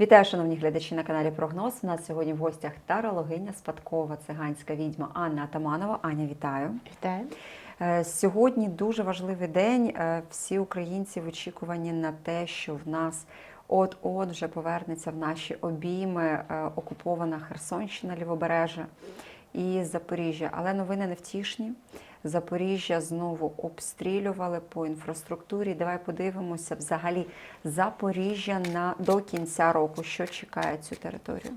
Вітаю, шановні глядачі на каналі Прогноз. У нас сьогодні в гостях тарологиня, спадкова циганська відьма Анна Атаманова. Аня, вітаю. Вітаю. Е, Сьогодні дуже важливий день. Е, Всі українці в очікуванні на те, що в нас от-от вже повернеться в наші обійми е, окупована Херсонщина, Лівобережжя і Запоріжжя. Але новини невтішні. Запоріжжя знову обстрілювали по інфраструктурі. Давай подивимося взагалі Запоріжжя на до кінця року. Що чекає цю територію?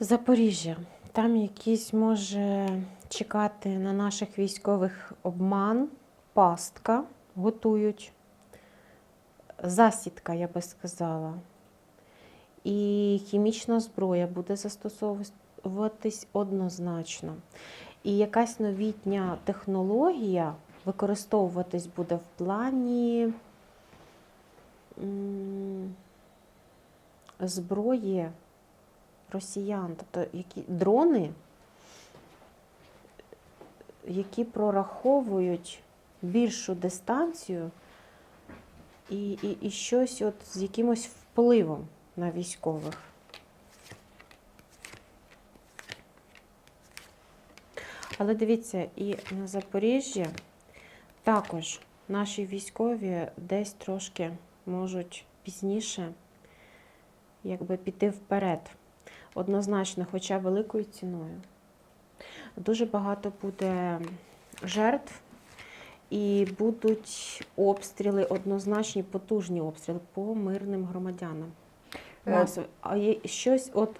Запоріжжя. Там якийсь може чекати на наших військових обман, пастка готують, засідка, я би сказала. І хімічна зброя буде застосовуватись однозначно. І якась новітня технологія використовуватись буде в плані зброї росіян, тобто які дрони, які прораховують більшу дистанцію і, і, і щось от з якимось впливом на військових. Але дивіться, і на Запоріжжі також наші військові десь трошки можуть пізніше якби піти вперед однозначно, хоча великою ціною. Дуже багато буде жертв і будуть обстріли, однозначні потужні обстріли по мирним громадянам. Е, А є щось от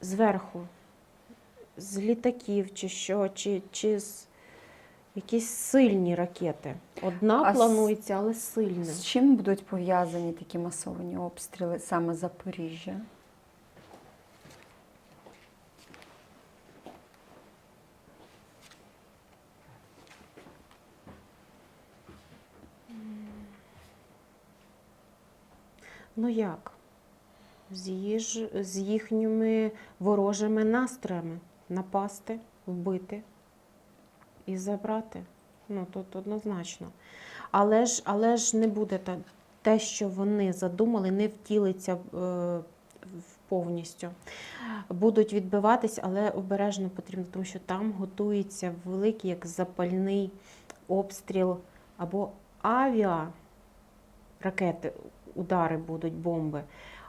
зверху, з літаків, чи що, чи, чи з якісь сильні ракети. Одна А планується, але сильна. З чим будуть пов'язані такі масовані обстріли саме Запоріжжя? Ну як? З, їж, з їхніми ворожими настроями напасти, вбити і забрати. Ну, тут однозначно. Але ж, але ж не буде та, те, що вони задумали, не втілиться е, повністю. Будуть відбиватись, але обережно потрібно, тому що там готується великий як запальний обстріл або авіа ракети, удари будуть, бомби,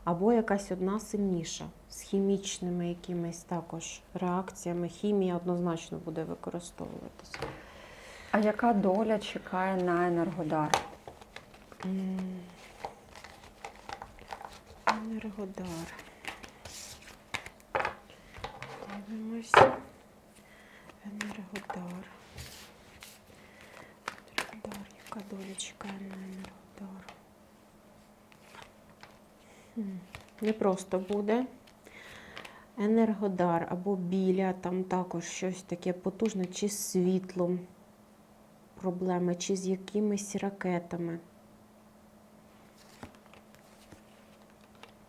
або якась одна сильніша з хімічними якимись також реакціями. Хімія однозначно буде використовуватися. А яка доля чекає на Енергодар? Енергодар. Дивимось. Енергодар. Енергодар. Яка доля чекає на енергодар? Хм. Не просто буде. Енергодар або біля, там також щось таке потужне, чи з світлом проблеми, чи з якимись ракетами.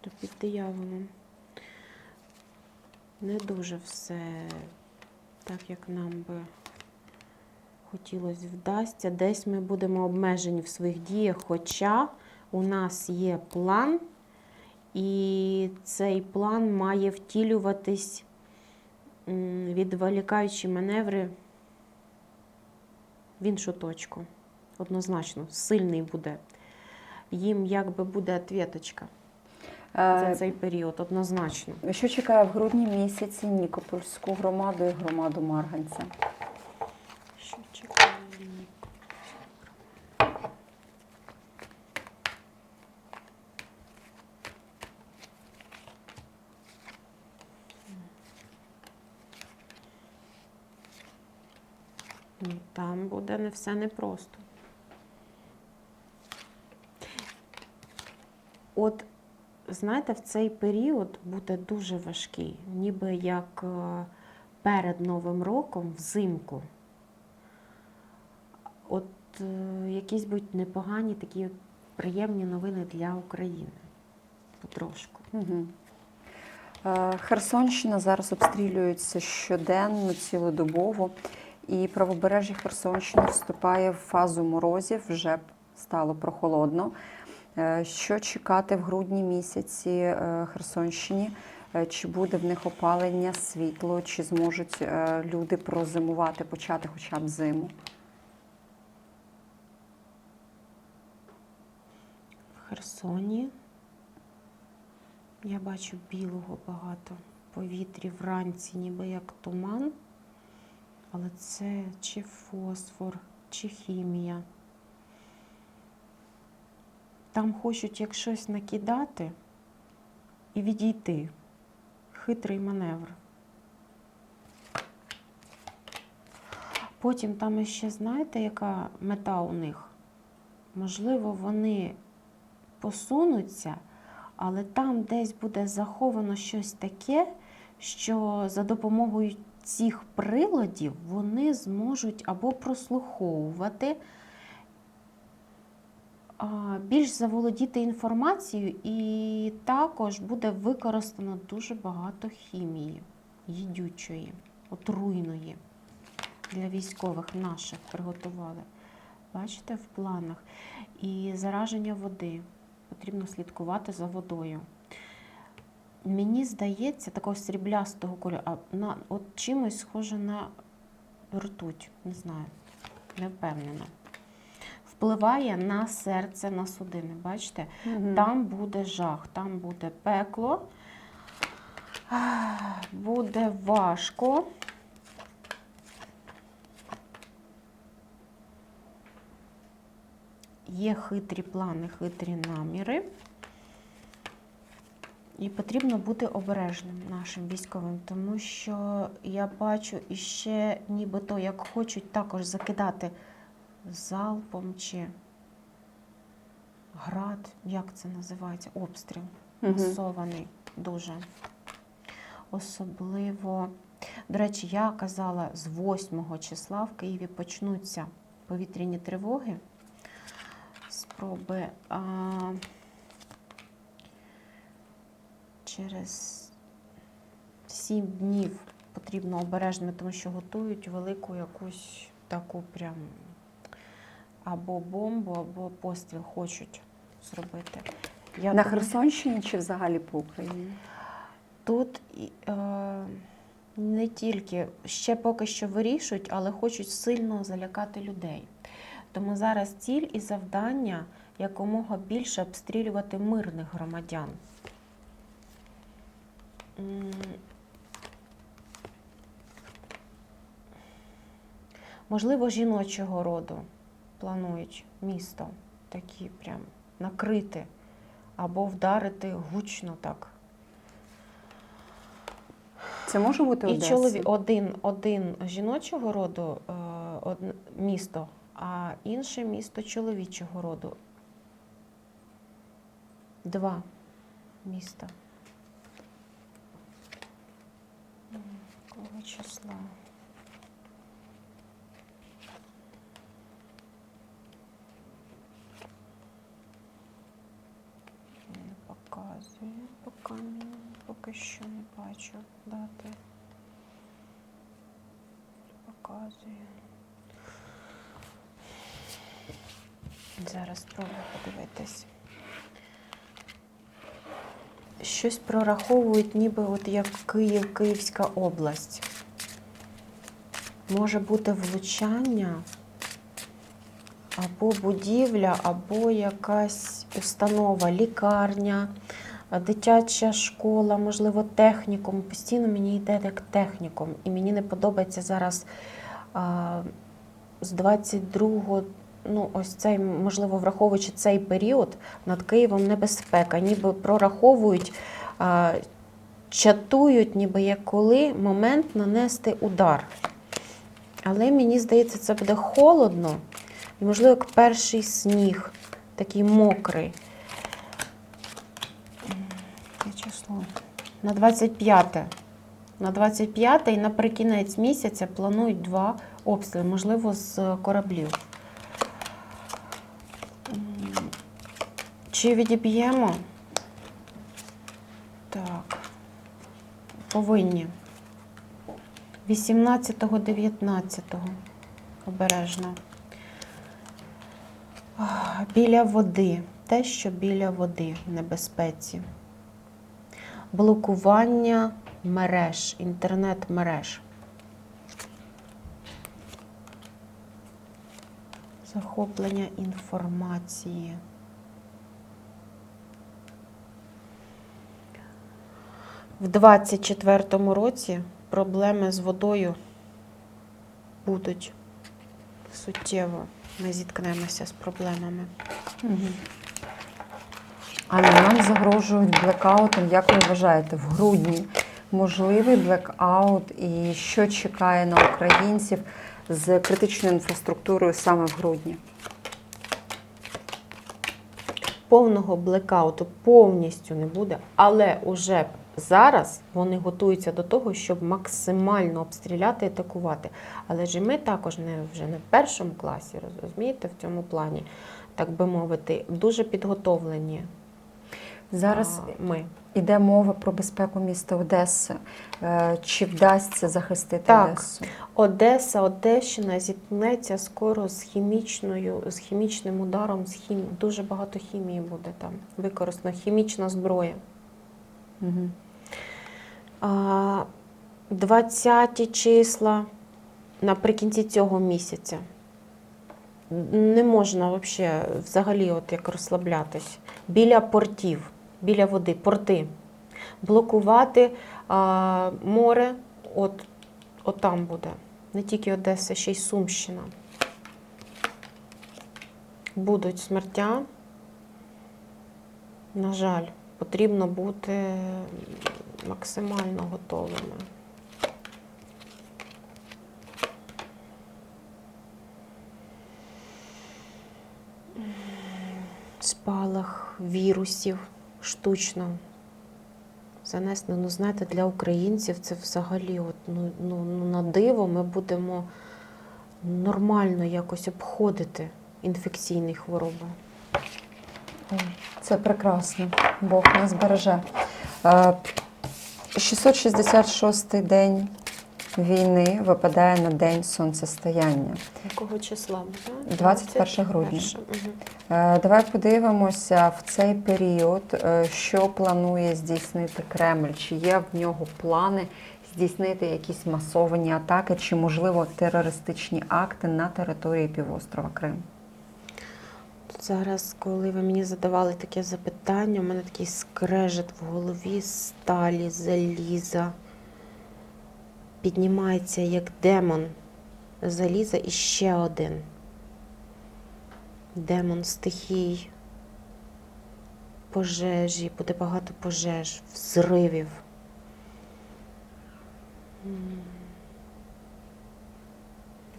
То під дияволом. Не дуже все так, як нам би хотілося вдасться. Десь ми будемо обмежені в своїх діях, хоча у нас є план, і цей план має втілюватись, м, відволікаючи маневри в іншу точку. Однозначно, сильний буде. Їм якби буде ответочка за Е, цей період, однозначно. Що чекає в грудні місяці Нікопольську громаду і громаду Марганця? Що чекає? Ну, Там буде не все непросто. от знаєте, в цей період буде дуже важкий, ніби як е, перед Новим роком взимку. От е, якісь будуть непогані такі приємні новини для України. Потрошку. Угу. Херсонщина зараз обстрілюється щоденно, цілодобово, і правобережжя Херсонщини вступає в фазу морозів, вже стало прохолодно. Е, Що чекати в грудні місяці е, Херсонщині? Е, Чи буде в них опалення, світло, чи зможуть люди прозимувати, почати хоча б зиму? В Херсоні я бачу білого багато повітрі вранці, ніби як туман. Але це чи фосфор, чи хімія. Там хочуть як щось накидати і відійти. Хитрий маневр. Потім там ще знаєте, яка мета у них? Можливо, вони посунуться, але там десь буде заховано щось таке, що за допомогою цих приладів вони зможуть або прослуховувати, більш заволодіти інформацією, і також буде використано дуже багато хімії, їдючої, отруйної для військових наших приготували. Бачите, в планах. І зараження води. Потрібно слідкувати за водою. Мені здається, такого сріблястого кольору, а на, от чимось схоже на ртуть, не знаю, не впевнена. Впливає на серце, на судини. Бачите? Там буде жах, там буде пекло, буде важко. Є хитрі плани, хитрі наміри. І потрібно бути обережним нашим військовим, тому що я бачу іще нібито як хочуть також закидати залпом чи град, як це називається, обстріл масований дуже. Особливо, до речі, я казала, з 8 числа в Києві почнуться повітряні тривоги. Спроби а, через 7 днів потрібно обережно, тому що готують велику якусь таку прям або бомбу, або постріл хочуть зробити. Я На думаю- Херсонщині чи взагалі по Україні? Тут е, не тільки ще поки що вирішують, але хочуть сильно залякати людей. Тому зараз ціль і завдання якомога більше обстрілювати мирних громадян. Можливо, жіночого роду планують місто такі прям накрити або вдарити гучно так. Це може бути І чоловік один, один жіночого роду е, одн- місто, а інше місто чоловічого роду. Два міста. Якого числа? Не показує, поки, поки що не бачу дати. Показує. Зараз спробую подивитись. Щось прораховують, ніби от як Київ, Київська область. Може бути влучання або будівля, або якась установа, лікарня, дитяча школа, можливо, технікум. Постійно мені йде як технікум. І мені не подобається зараз а, з 22-го, ну, ось цей, можливо, враховуючи цей період, над Києвом небезпека, ніби прораховують, чатують, ніби як коли момент нанести удар. Але мені здається, це буде холодно. І, можливо, як перший сніг, такий мокрий. На 25. На 25 і наприкінець місяця планують два обстріли, можливо, з кораблів. Чи відіб'ємо? Так. Повинні. 18-19 обережно. Біля води. Те, що біля води в небезпеці. Блокування мереж, інтернет-мереж. Захоплення інформації. В 24-му році проблеми з водою будуть суттєво. Ми зіткнемося з проблемами. Але нам загрожують блекаутом, як ви вважаєте, в грудні можливий блекаут і що чекає на українців з критичною інфраструктурою саме в грудні? повного блекауту повністю не буде, але уже зараз вони готуються до того, щоб максимально обстріляти і атакувати. Але ж і ми також не вже не в першому класі, розумієте, в цьому плані, так би мовити, дуже підготовлені. Зараз а, ми. іде мова про безпеку міста Одеси. Е, Чи вдасться захистити Так. Одесу? Одеса, Одещина зіткнеться скоро з хімічною, з хімічним ударом, з хім... дуже багато хімії буде там використано, хімічна зброя. Угу. А, 20 числа наприкінці цього місяця. Не можна вообще, взагалі от як розслаблятись. Біля портів, біля води, порти. Блокувати а, море, от, от там буде. Не тільки Одеса, ще й Сумщина. Будуть смертя. На жаль, потрібно бути максимально готовими. Спалах вірусів штучно занесено. Ну, знаєте, для українців це взагалі от, ну, ну, ну, на диво ми будемо нормально якось обходити інфекційні хвороби. Це прекрасно. Бог нас береже. Е, 666-й день війни випадає на день сонцестояння. Якого числа буде? 21 грудня. 21. Мгм. Е, Давай подивимося в цей період, е, що планує здійснити Кремль. Чи є в нього плани здійснити якісь масовані атаки, чи, можливо, терористичні акти на території півострова Крим? Зараз, коли ви мені задавали таке запитання, у мене такий скрежет в голові сталі, заліза. Піднімається як демон заліза і ще один. Демон стихій, пожежі, буде багато пожеж, взривів.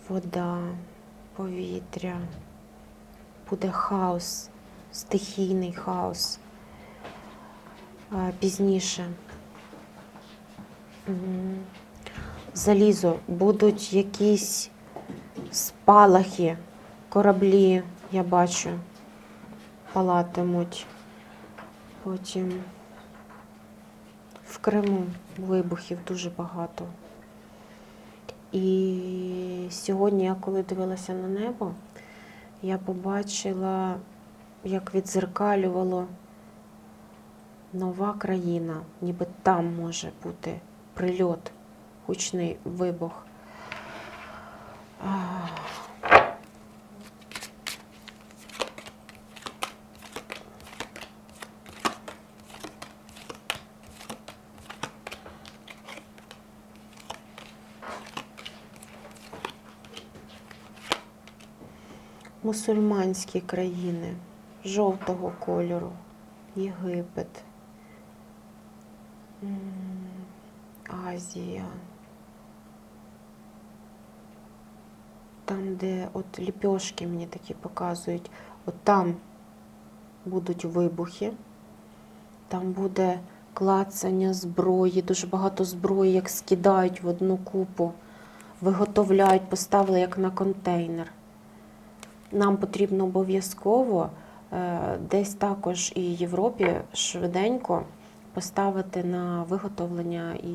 Вода, повітря буде хаос, стихійний хаос. Пізніше. Залізо, будуть якісь спалахи, кораблі, я бачу, палатимуть. Потім в Криму вибухів дуже багато. І сьогодні, я коли дивилася на небо, я побачила, як відзеркалювало нова країна, ніби там може бути прильот, гучний вибух. Мусульманські країни жовтого кольору, Єгипет, Азія. Там, де от ліпьошки мені такі показують, от там будуть вибухи, там буде клацання зброї, дуже багато зброї, як скидають в одну купу, виготовляють, поставили як на контейнер. Нам потрібно обов'язково е, десь також і Європі швиденько поставити на виготовлення і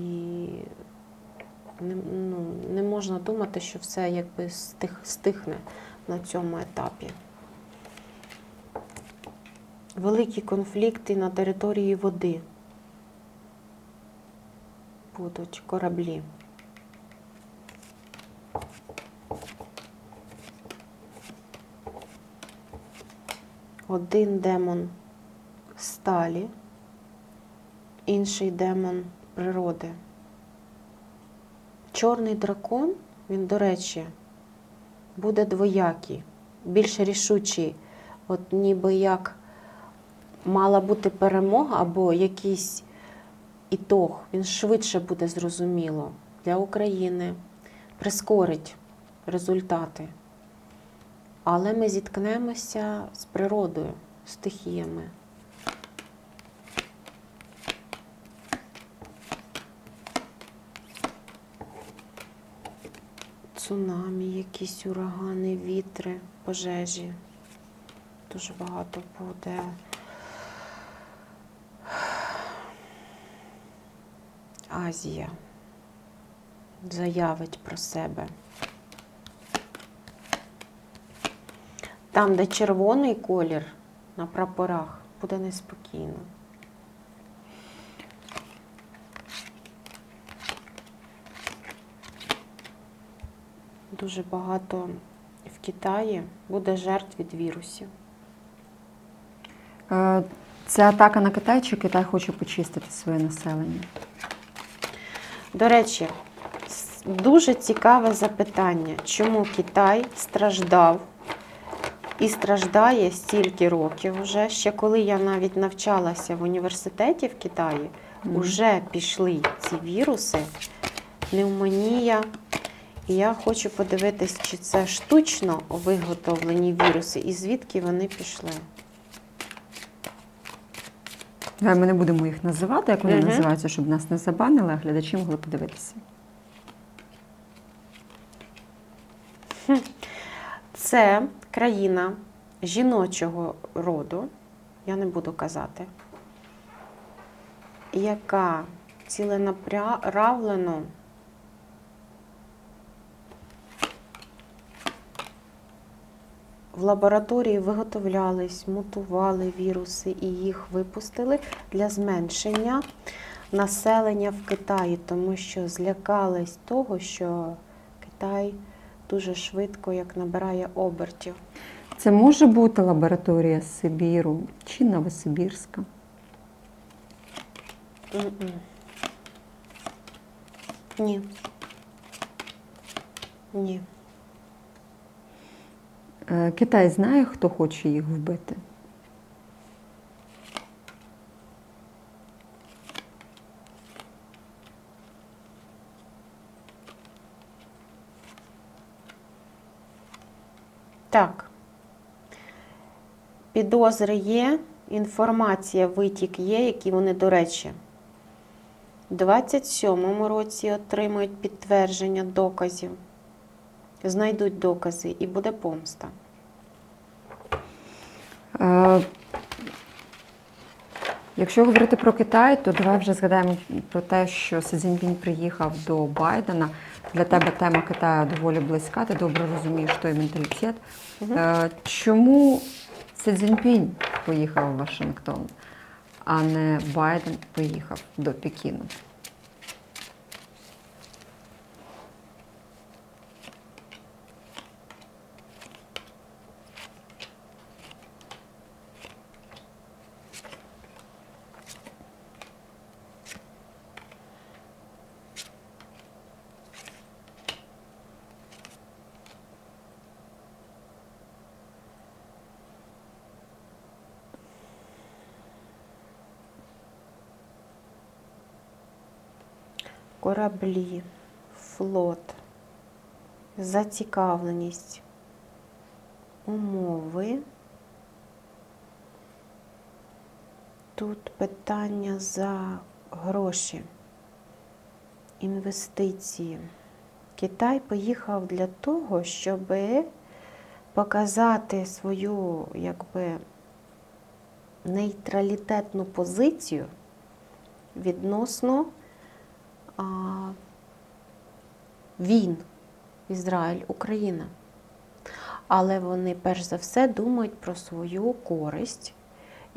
не, ну, не можна думати, що все якби стих, стихне на цьому етапі. Великі конфлікти на території води будуть кораблі. Один демон сталі, інший демон природи. Чорний дракон, він, до речі, буде двоякий, більш рішучий, от ніби як мала бути перемога або якийсь ітог, він швидше буде зрозуміло для України, прискорить результати. Але ми зіткнемося з природою, стихіями. Цунамі, якісь урагани, вітри, пожежі. Дуже багато буде. Азія заявить про себе. Там, де червоний колір на прапорах, буде неспокійно. Дуже багато в Китаї буде жертв від вірусів. Е, Це атака на Китай, чи Китай хоче почистити своє населення? До речі, дуже цікаве запитання, чому Китай страждав і страждає стільки років вже. Ще коли я навіть навчалася в університеті в Китаї, вже пішли ці віруси, пневмонія. І я хочу подивитись, чи це штучно виготовлені віруси і звідки вони пішли. Давай Ми не будемо їх називати, як вони Мгм. називаються, щоб нас не забанили, а глядачі могли подивитися. Це країна жіночого роду, я не буду казати, яка ціленаправлено в лабораторії виготовлялись, мутували віруси і їх випустили для зменшення населення в Китаї, тому що злякались того, що Китай дуже швидко як набирає обертів. Це може бути лабораторія Сибіру чи Новосибірська. Mm -mm. Ні. Ні. Е, Китай знає, хто хоче їх вбити. Так. Підозри є, інформація, витік є, які вони, до речі, в 27-му році отримують підтвердження доказів, знайдуть докази і буде помста. Якщо говорити про Китай, то давай вже згадаємо про те, що Си Цзіньпін приїхав до Байдена. Для тебе тема Китаю доволі близька, ти добре розумієш той менталітет. Угу. Чому Си Цзіньпін поїхав в Вашингтон, а не Байден поїхав до Пекіну? Кораблі, флот, зацікавленість, умови. Тут питання за гроші, інвестиції. Китай поїхав для того, щоб показати свою якби, нейтралітетну позицію відносно а, війн Ізраїль-Україна. Але вони перш за все думають про свою користь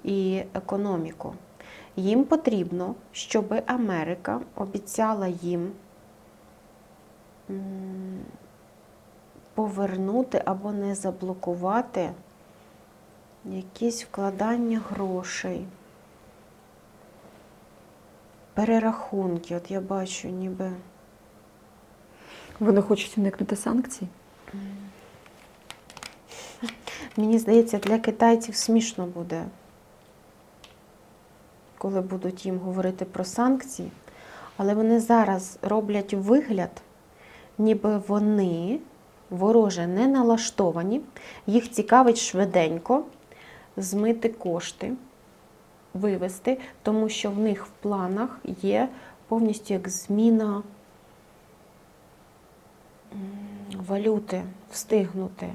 і економіку. Їм потрібно, щоб Америка обіцяла їм повернути або не заблокувати якісь вкладання грошей, перерахунки. От я бачу, ніби. Вони хочуть уникнути санкцій. Мені здається, для китайців смішно буде, коли будуть їм говорити про санкції, але вони зараз роблять вигляд, ніби вони вороже не налаштовані, їх цікавить швиденько змити кошти, вивести, тому що в них в планах є повністю як зміна валюти, встигнути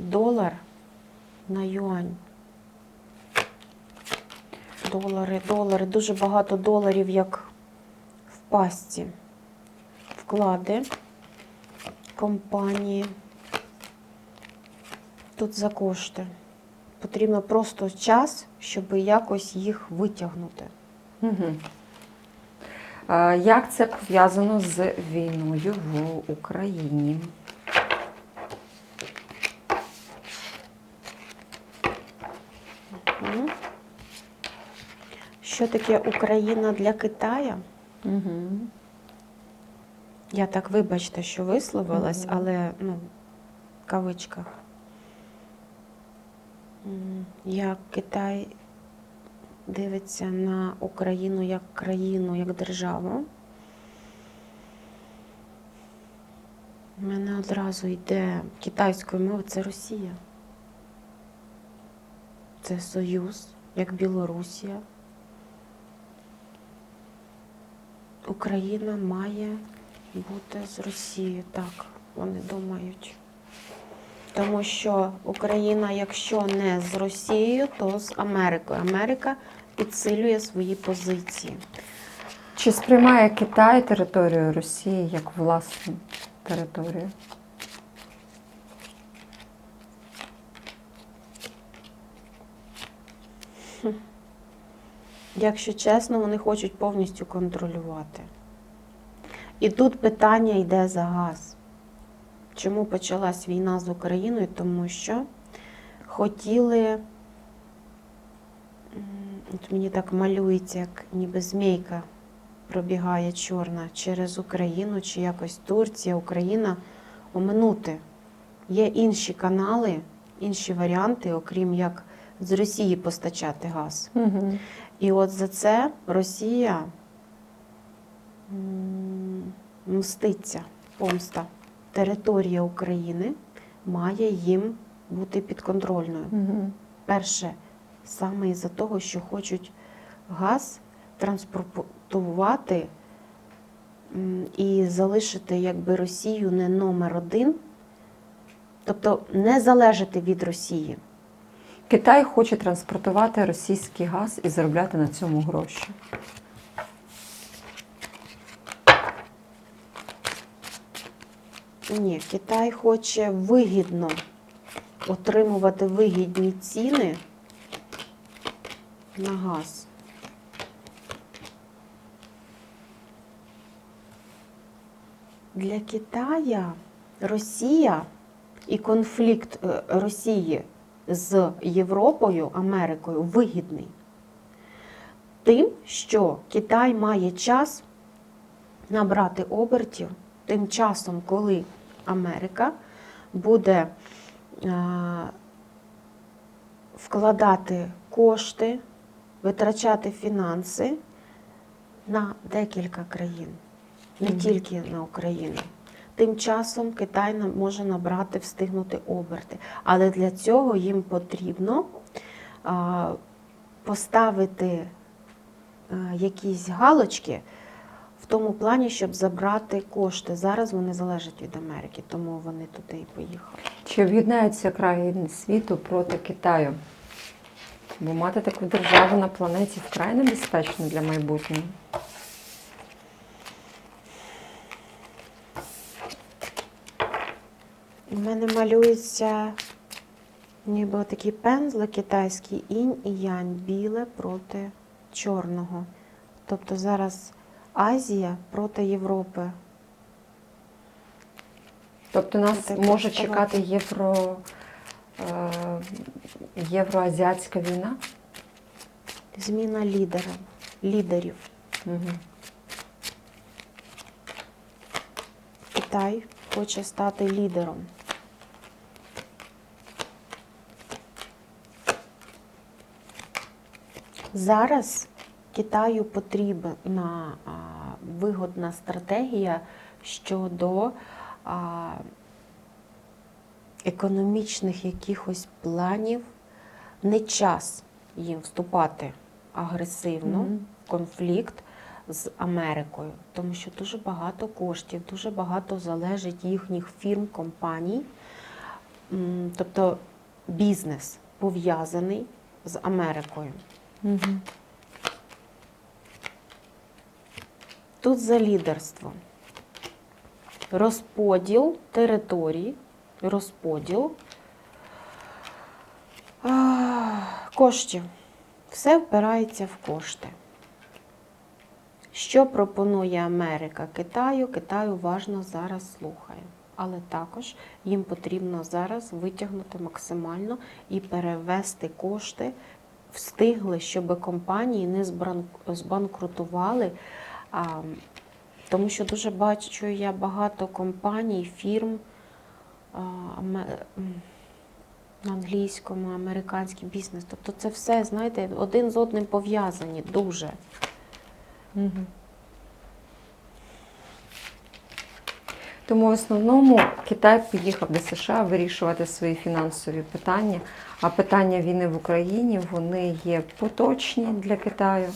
долар на юань. Долари, долари, дуже багато доларів, як в пасті. Вклади компанії. Тут за кошти. Потрібно просто час, щоб якось їх витягнути. Угу. Як це пов'язано з війною в Україні? Що таке Україна для Китая? Угу. Я так вибачте, що висловилась, Мгм. але ну, в кавичках. Як Китай дивиться на Україну як країну, як державу. У мене одразу йде китайською мовою це Росія. Це Союз, як Білорусія. Україна має бути з Росією, так, вони думають. Тому що Україна, якщо не з Росією, то з Америкою. Америка підсилює свої позиції. Чи сприймає Китай територію Росії як власну територію? Якщо чесно, вони хочуть повністю контролювати. І тут питання йде за газ. Чому почалась війна з Україною? Тому що хотіли, от мені так малюється, як ніби змійка пробігає чорна через Україну чи якось Турція, Україна оминути. Є інші канали, інші варіанти, окрім як з Росії постачати газ. Угу. І от за це Росія мститься, помста. Територія України має їм бути підконтрольною. Угу. Перше, саме із-за того, що хочуть газ транспортувати і залишити якби Росію не номер один, тобто не залежати від Росії. Китай хоче транспортувати російський газ і заробляти на цьому гроші. Ні, Китай хоче вигідно отримувати вигідні ціни на газ. Для Китая Росія і конфлікт е, Росії з Європою, Америкою вигідний. Тим, що Китай має час набрати обертів тим часом, коли Америка буде е, вкладати кошти, витрачати фінанси на декілька країн, не тільки на Україну. Тим часом Китай може набрати, встигнути оберти. Але для цього їм потрібно поставити е, якісь галочки в тому плані, щоб забрати кошти. Зараз вони залежать від Америки, тому вони туди і поїхали. Чи об'єднаються країни світу проти Китаю? Бо мати таку державу на планеті вкрай небезпечно для майбутнього. У мене малюється ніби такі пензли китайські інь і янь, біле проти чорного. Тобто зараз Азія проти Європи. Тобто нас Так, може чекати євро, е, євроазіатська війна? Зміна лідера, лідерів. Угу. Китай хоче стати лідером. Зараз Китаю потрібна вигодна стратегія щодо економічних якихось планів. Не час їм вступати агресивно Мгм. в конфлікт з Америкою, тому що дуже багато коштів, дуже багато залежить їхніх фірм, компаній. Тобто бізнес пов'язаний з Америкою. Угу. Тут за лідерство. Розподіл територій, розподіл коштів. Все впирається в кошти. Що пропонує Америка Китаю? Китай уважно зараз слухає. Але також їм потрібно зараз витягнути максимально і перевести кошти, встигли, щоб компанії не збанкрутували. А, тому що дуже бачу я багато компаній, фірм а, на англійському, американський бізнес. Тобто це все, знаєте, один з одним пов'язані дуже. Угу. Тому в основному Китай поїхав до США вирішувати свої фінансові питання. А питання війни в Україні вони є поточні для Китаю.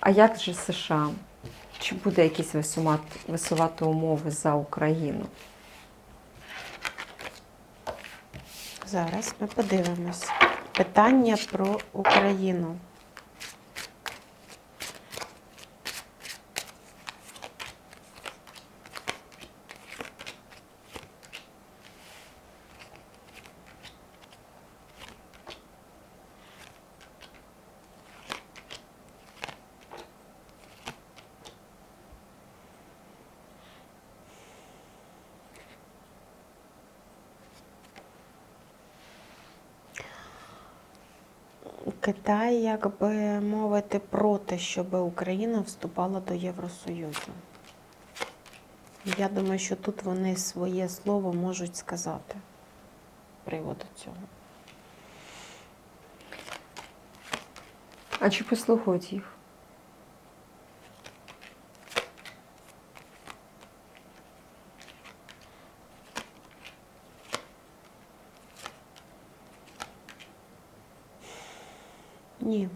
А як же США? Чи буде якісь висувати, умови за Україну? Зараз ми подивимось. Питання про Україну. Китай, як би мовити, проти, щоб Україна вступала до Євросоюзу. Я думаю, що тут вони своє слово можуть сказати приводу цього. А чи послухають їх? Ні.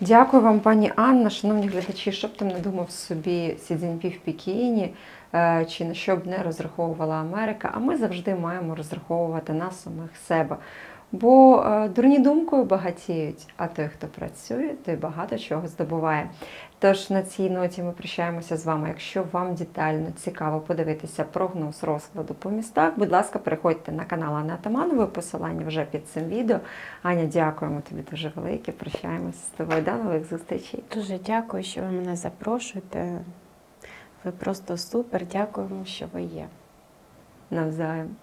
Дякую вам, пані Анна. Шановні глядачі, що б там не думав собі Сі Цзіньпі в Пекіні, е, чи на що б не розраховувала Америка, а ми завжди маємо розраховувати на самих себе. Бо е, дурні думкою багатіють, а той, хто працює, той багато чого здобуває. Тож на цій ноті ми прощаємося з вами. Якщо вам детально цікаво подивитися прогноз розкладу по містах, будь ласка, переходьте на канал Анни Атаманової, посилання вже під цим відео. Аня, дякуємо тобі дуже велике. Прощаємося з тобою. До нових зустрічей. Дуже дякую, що ви мене запрошуєте. Ви просто супер. Дякуємо, що ви є. Навзаєм.